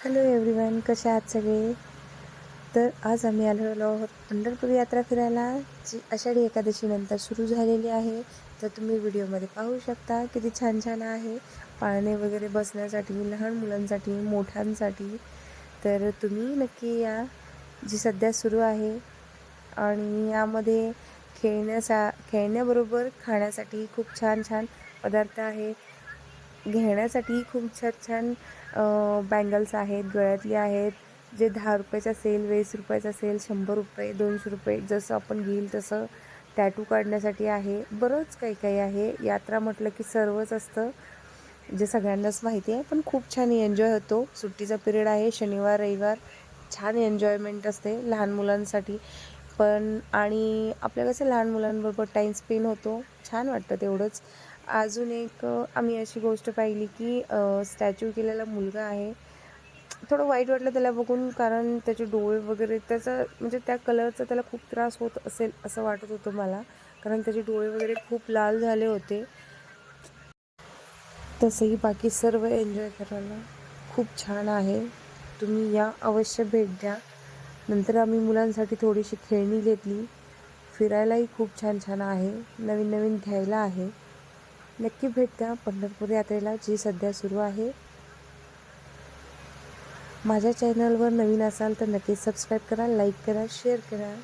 Hello everyone कसे आहात सगळे? तर आज आम्ही आलेलो आहोत पंढरपूर यात्रा फिरायला जी आषाढी एकादशीनंतर सुरू झालेली आहे. तर तुम्ही व्हिडिओमध्ये पाहू शकता किती छान छान आहे. पाळणे वगैरे बसण्यासाठी लहान मुलांसाठी मोठ्यांसाठी. तर तुम्ही नक्की या जी सध्या सुरू आहे. आणि यामध्ये खेळण्यासा खेळण्याबरोबर खाण्यासाठी खूप छान छान पदार्थ आहे. घेण्यासाठी खूप छान छान बँगल्स आहेत गळ्यातले आहेत. जे दहा रुपयाचा असेल वीस रुपयाचा असेल शंभर रुपये दोनशे रुपये जसं आपण घेईल तसं टॅटू काढण्यासाठी आहे. बरंच काही काही आहे. यात्रा म्हटलं की सर्वच असतं जे सगळ्यांनाच माहिती आहे. पण खूप छान एन्जॉय होतो. सुट्टीचा पिरियड आहे शनिवार रविवार छान एन्जॉयमेंट असते लहान मुलांसाठी. पण आणि आपल्या कसं लहान मुलांबरोबर टाईम स्पेंड होतो. छान वाटतं तेवढंच. अजून एक आम्ही अशी गोष्ट पाहिली की स्टॅच्यू केलेला मुलगा आहे. थोडं वाईट वाटलं त्याला बघून कारण त्याचे डोळे वगैरे त्याचा म्हणजे त्या कलरचा त्याला खूप त्रास होत असेल असं वाटत होतं मला. कारण त्याचे डोळे वगैरे खूप लाल झाले होते. तसंही बाकी सर्व एन्जॉय करायला खूप छान आहे. तुम्ही या अवश्य भेट द्या. नंतर आम्ही मुलांसाठी थोडीशी खेळणी घेतली. फिरायलाही खूप छान छान आहे. नवीन नवीन घ्यायला आहे. नक्की भेट द्या. पंढरपूर यात्रेला जी सध्या सुरू आहे. माझ्या चॅनलवर नवीन असाल तर नक्की सबस्क्राईब करा लाईक करा शेअर करा.